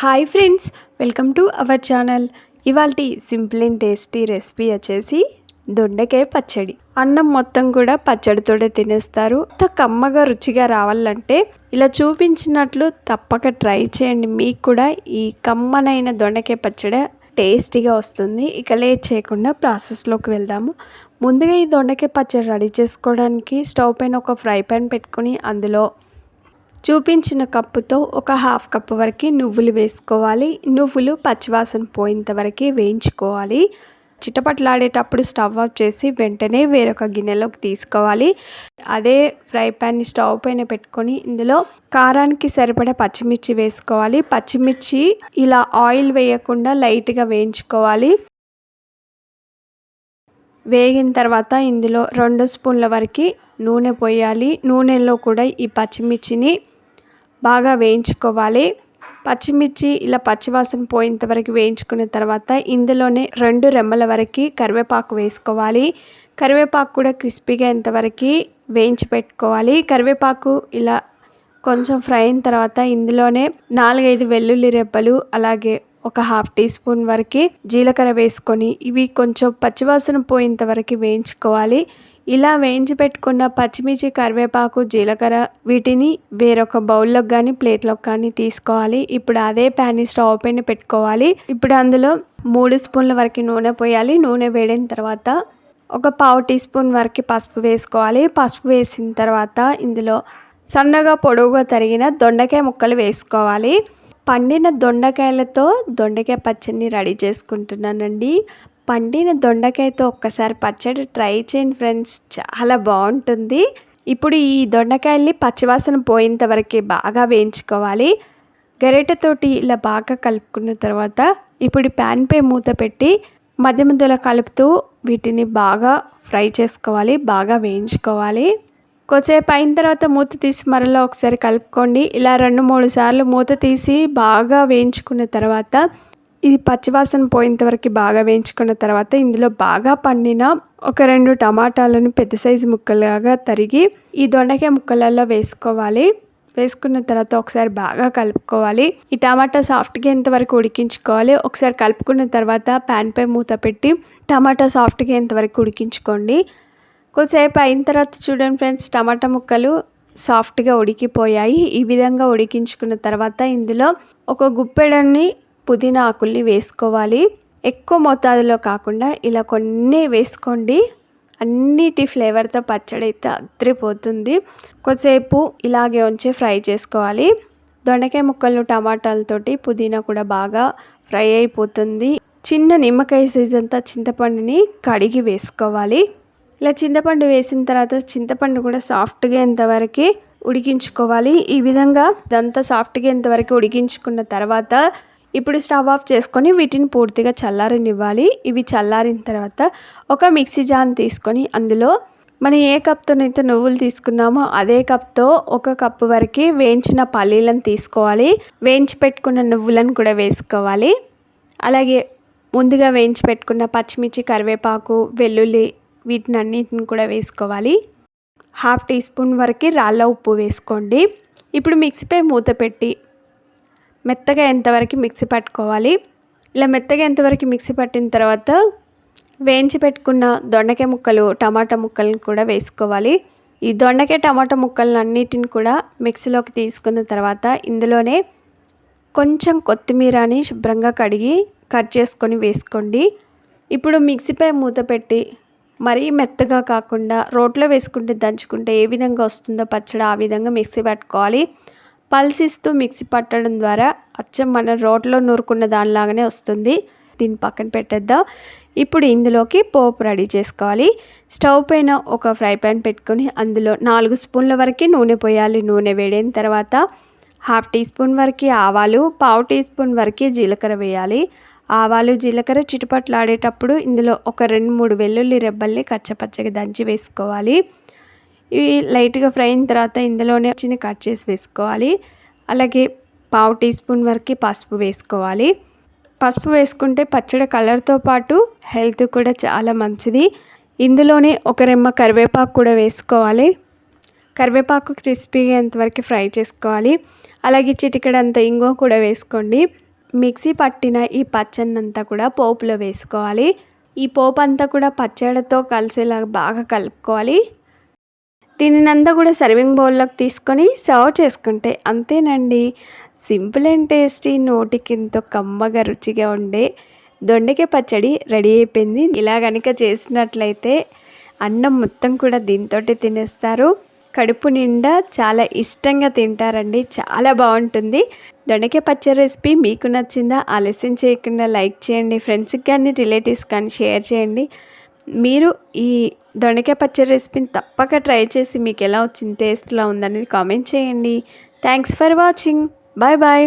Hi friends welcome to our channel. ఇవాళ simple and tasty recipe వచ్చేసి దొండకాయ పచ్చడి. అన్నం మొత్తం కూడా పచ్చడితోనే తినేస్తారు. ఇంత కమ్మగా రుచిగా రావాలంటే ఇలా చూపించినట్లు తప్పక ట్రై చేయండి. మీకు కూడా ఈ కమ్మనైన దొండకాయ పచ్చడి టేస్టీగా వస్తుంది. ఇక లేట్ చేయకుండా ప్రాసెస్లోకి వెళ్దాము. ముందుగా ఈ దొండకాయ పచ్చడి రెడీ చేసుకోవడానికి స్టవ్ పైన ఒక ఫ్రై పాన్ పెట్టుకుని అందులో చూపించిన కప్పుతో ఒక హాఫ్ కప్పు వరకు నువ్వులు వేసుకోవాలి. నువ్వులు పచ్చివాసన పోయేంత వరకు వేయించుకోవాలి. చిటపట్లాడేటప్పుడు స్టవ్ ఆఫ్ చేసి వెంటనే వేరొక గిన్నెలోకి తీసుకోవాలి. అదే ఫ్రై ప్యాన్ని స్టవ్ పైన పెట్టుకొని ఇందులో కారానికి సరిపడే పచ్చిమిర్చి వేసుకోవాలి. పచ్చిమిర్చి ఇలా ఆయిల్ వేయకుండా లైట్గా వేయించుకోవాలి. వేగిన తర్వాత ఇందులో రెండు స్పూన్ల వరకు నూనె పోయాలి. నూనెలో కూడా ఈ పచ్చిమిర్చిని బాగా వేయించుకోవాలి. పచ్చిమిర్చి ఇలా పచ్చివాసన పోయేంత వరకు వేయించుకున్న తర్వాత ఇందులోనే రెండు రెమ్మల వరకు కరివేపాకు వేసుకోవాలి. కరివేపాకు కూడా క్రిస్పీగా ఇంతవరకు వేయించి పెట్టుకోవాలి. కరివేపాకు ఇలా కొంచెం ఫ్రై అయిన తర్వాత ఇందులోనే నాలుగైదు వెల్లుల్లి రెబ్బలు అలాగే ఒక హాఫ్ టీ స్పూన్ వరకు జీలకర్ర వేసుకొని ఇవి కొంచెం పచ్చివాసన పోయేంత వరకు వేయించుకోవాలి. ఇలా వేయించి పెట్టుకున్న పచ్చిమిర్చి కరివేపాకు జీలకర్ర వీటిని వేరొక బౌల్లోకి కానీ ప్లేట్లోకి కానీ తీసుకోవాలి. ఇప్పుడు అదే ప్యాన్ని స్టవ్ పైన పెట్టుకోవాలి. ఇప్పుడు అందులో మూడు స్పూన్ల వరకు నూనె పోయాలి. నూనె వేడిన తర్వాత ఒక పావు టీ స్పూన్ వరకు పసుపు వేసుకోవాలి. పసుపు వేసిన తర్వాత ఇందులో సన్నగా పొడవుగా తరిగిన దొండకాయ ముక్కలు వేసుకోవాలి. పండిన దొండకాయలతో దొండకాయ పచ్చడిని రెడీ చేసుకుంటున్నానండి. పండిన దొండకాయతో ఒక్కసారి పచ్చడి ట్రై చేయండి ఫ్రెండ్స్. చాలా బాగుంటుంది. ఇప్పుడు ఈ దొండకాయల్ని పచ్చివాసన పోయేంత వరకు బాగా వేయించుకోవాలి. గరిటెతోటి ఇలా బాగా కలుపుకున్న తర్వాత ఇప్పుడు ప్యాన్పై మూత పెట్టి మధ్య మధ్యలో కలుపుతూ వీటిని బాగా ఫ్రై చేసుకోవాలి బాగా వేయించుకోవాలి. కొద్దిసేపు అయిన తర్వాత మూత తీసి మరలా ఒకసారి కలుపుకోండి. ఇలా రెండు మూడు సార్లు మూత తీసి బాగా వేయించుకున్న తర్వాత ఇది పచ్చివాసన పోయేంత వరకు బాగా వేయించుకున్న తర్వాత ఇందులో బాగా పండిన ఒక రెండు టమాటాలను పెద్ద సైజు ముక్కలుగా తరిగి ఈ దొండకాయ ముక్కలలో వేసుకోవాలి. వేసుకున్న తర్వాత ఒకసారి బాగా కలుపుకోవాలి. ఈ టమాటా సాఫ్ట్గా ఎంతవరకు ఉడికించుకోవాలి. ఒకసారి కలుపుకున్న తర్వాత ప్యాన్పై మూత పెట్టి టమాటా సాఫ్ట్గా ఎంతవరకు ఉడికించుకోండి. కొద్దిసేపు అయిన తర్వాత చూడండి ఫ్రెండ్స్ టమాటా ముక్కలు సాఫ్ట్గా ఉడికిపోయాయి. ఈ విధంగా ఉడికించుకున్న తర్వాత ఇందులో ఒక గుప్పెడన్ని పుదీనా ఆకుల్ని వేసుకోవాలి. ఎక్కువ మోతాదులో కాకుండా ఇలా కొన్ని వేసుకోండి. అన్నిటి ఫ్లేవర్తో పచ్చడి అయితే అద్దరిపోతుంది. కొద్దిసేపు ఇలాగే ఉంచి ఫ్రై చేసుకోవాలి. దొండకాయ ముక్కలు టమాటాలతోటి పుదీనా కూడా బాగా ఫ్రై అయిపోతుంది. చిన్న నిమ్మకాయ సైజ్ అంతా చింతపండుని కడిగి వేసుకోవాలి. ఇలా చింతపండు వేసిన తర్వాత చింతపండు కూడా సాఫ్ట్గా ఎంతవరకు ఉడికించుకోవాలి. ఈ విధంగా ఇదంతా సాఫ్ట్గా ఎంతవరకు ఉడికించుకున్న తర్వాత ఇప్పుడు స్టవ్ ఆఫ్ చేసుకొని వీటిని పూర్తిగా చల్లారనివ్వాలి. ఇవి చల్లారిన తర్వాత ఒక మిక్సీ జాన్ తీసుకొని అందులో మనం ఏ కప్తోనైతే నువ్వులు తీసుకున్నామో అదే కప్తో ఒక కప్పు వరకు వేయించిన పల్లీలను తీసుకోవాలి. వేయించి పెట్టుకున్న నువ్వులను కూడా వేసుకోవాలి. అలాగే ముందుగా వేయించి పెట్టుకున్న పచ్చిమిర్చి కరివేపాకు వెల్లుల్లి వీటిని అన్నిటిని కూడా వేసుకోవాలి. హాఫ్ టీ స్పూన్ వరకు రాళ్ళ ఉప్పు వేసుకోండి. ఇప్పుడు మిక్సీపై మూత పెట్టి మెత్తగా ఎంతవరకు మిక్సీ పట్టుకోవాలి. ఇలా మెత్తగా ఎంతవరకు మిక్సీ పట్టిన తర్వాత వేయించి పెట్టుకున్న దొండకాయ ముక్కలు టమాటా ముక్కలను కూడా వేసుకోవాలి. ఈ దొండకాయ టమాటా ముక్కలను అన్నిటిని కూడా మిక్సీలోకి తీసుకున్న తర్వాత ఇందులోనే కొంచెం కొత్తిమీరని శుభ్రంగా కడిగి కట్ చేసుకొని వేసుకోండి. ఇప్పుడు మిక్సీపై మూత పెట్టి మరీ మెత్తగా కాకుండా రోట్లో వేసుకుంటే దంచుకుంటే ఏ విధంగా వస్తుందో పచ్చడి ఆ విధంగా మిక్సీ పట్టుకోవాలి. పల్సిస్తూ మిక్సీ పట్టడం ద్వారా అచ్చం మన రోట్లో నూరుకున్న దానిలాగానే వస్తుంది. దీన్ని పక్కన పెట్టేద్దాం. ఇప్పుడు ఇందులోకి పోపు రెడీ చేసుకోవాలి. స్టవ్ పైన ఒక ఫ్రై ప్యాన్ పెట్టుకొని అందులో నాలుగు స్పూన్ల వరకు నూనె పోయాలి. నూనె వేడైన తర్వాత హాఫ్ టీ స్పూన్ వరకు ఆవాలు పావు టీ స్పూన్ వరకు జీలకర్ర వేయాలి. ఆవాలు జీలకర్ర చిటుపట్లాడేటప్పుడు ఇందులో ఒక రెండు మూడు వెల్లుల్లి రెబ్బల్ని కచ్చపచ్చగా దంచి వేసుకోవాలి. ఇవి లైట్గా ఫ్రై అయిన తర్వాత ఇందులోనే చిన్న కట్ చేసి వేసుకోవాలి. అలాగే పావు టీ స్పూన్ వరకు పసుపు వేసుకోవాలి. పసుపు వేసుకుంటే పచ్చడి కలర్తో పాటు హెల్త్ కూడా చాలా మంచిది. ఇందులోనే ఒక రెమ్మ కరివేపాకు కూడా వేసుకోవాలి. కరివేపాకు క్రిస్పీగా ఎంతవరకు ఫ్రై చేసుకోవాలి. అలాగే చిటికడంత ఇంగువ కూడా వేసుకోండి. మిక్సీ పట్టిన ఈ పచ్చన్నంతా కూడా పోపులో వేసుకోవాలి. ఈ పోపు అంతా కూడా పచ్చడితో కలిసేలా బాగా కలుపుకోవాలి. దీనినంతా కూడా సర్వింగ్ బౌల్లోకి తీసుకొని సర్వ్ చేసుకుంటే అంతేనండి. సింపుల్ అండ్ టేస్టీ నోటికి ఎంతో కమ్మగా రుచిగా ఉండే దొండకాయ పచ్చడి రెడీ అయిపోయింది. ఇలా కనుక చేసినట్లయితే అన్నం మొత్తం కూడా దీంతో తినేస్తారు. కడుపు నిండా చాలా ఇష్టంగా తింటారండి. చాలా బాగుంటుంది. దొండకాయ పచ్చడి రెసిపీ మీకు నచ్చిందా ఆలస్యం చేయకుండా లైక్ చేయండి ఫ్రెండ్స్కి కానీ రిలేటివ్స్ కానీ షేర్ చేయండి. మీరు ఈ దొండకాయ పచ్చడి రెసిపీని తప్పక ట్రై చేసి మీకు ఎలా వచ్చింది టేస్ట్లా ఉందనేది కామెంట్ చేయండి. Thanks for watching. Bye bye.